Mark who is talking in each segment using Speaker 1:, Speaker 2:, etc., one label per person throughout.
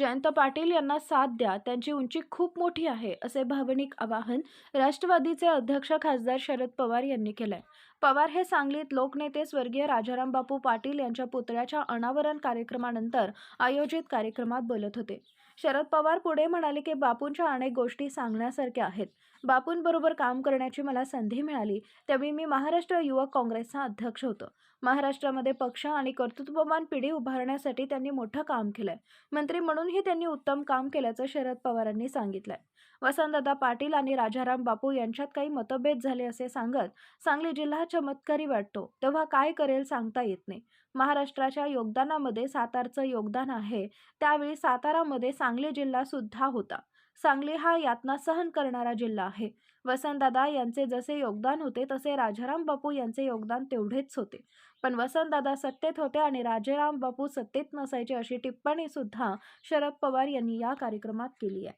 Speaker 1: जयंत पाटील यांना साथ द्या त्यांची उंची खूप मोठी आहे असे भावनिक आवाहन राष्ट्रवादीचे अध्यक्ष खासदार शरद पवार यांनी केलंय. पवार हे सांगलीत लोकनेते स्वर्गीय राजाराम बापू पाटील यांच्या पुतळ्याच्या अनावरण कार्यक्रमानंतर आयोजित कार्यक्रमात बोलत होते. शरद पवार पुढे म्हणाले की बापूंच्या अनेक गोष्टी सांगण्यासारख्या आहेत. बापूंबरोबर काम करण्याची मला संधी मिळाली. त्यावेळी मी महाराष्ट्र युवक काँग्रेसचा अध्यक्ष होतो. महाराष्ट्रामध्ये पक्ष आणि कर्तृत्ववान पिढी उभारण्यासाठी त्यांनी मोठं काम केलंय. मंत्री म्हणूनही त्यांनी उत्तम काम केल्याचं शरद पवारांनी सांगितलंय. वसंतदादा पाटील आणि राजाराम बापू यांच्यात काही मतभेद झाले असे सांगत सांगली जिल्हा चमत्कारी वाटतो. तेव्हा काय करेल सांगता येत नाही. महाराष्ट्राच्या योगदानामध्ये सातारचं योगदान आहे. त्यावेळी सातारामध्ये सांगली जिल्हा सुद्धा होता. सांगली हा यातना सहन करणारा जिल्हा आहे. वसंतदादा यांचे जसे योगदान होते तसे राजाराम बापू यांचे योगदान तेवढेच होते. पण वसंतदादा सत्तेत होते आणि राजाराम बापू सत्तेत नसायचे अशी टिप्पणी सुद्धा शरद पवार यांनी या कार्यक्रमात केली आहे.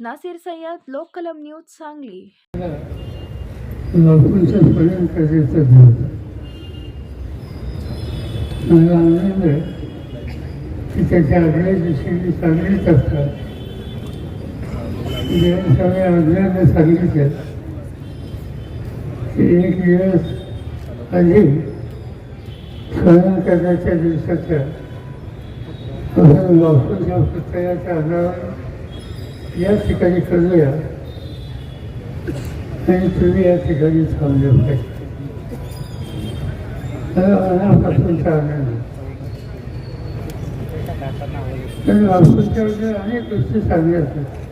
Speaker 1: नासिर सय्यद लोककलम न्यूज सांगली.
Speaker 2: मला आनंद की त्याच्या दिवशी मी असतात. सगळे आज्ञाने सांगितलं की एक दिवस आधी स्मरण दिवसाच्या आपण बापूंच्या पुतळ्याच्या या ठिकाणी करूया. आणि तुम्ही या ठिकाणी थांबले पाहिजे मला मनापासूनचा आनंद आहे. अनेक गोष्टी चांगल्या असतात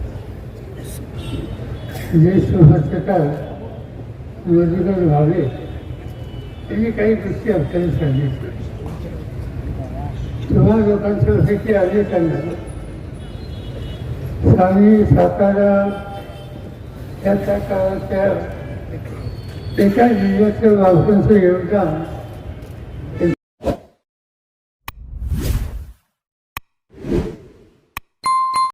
Speaker 2: ज्येष्ठ सुभाषका मधुकर भावे यांनी काही गोष्टी आपल्याला सांगितल्या. तुम्हा भेटी अनेकांना सांगली सातारा त्या त्या काळात त्या एका जिल्ह्याचं बापूंचं योगदान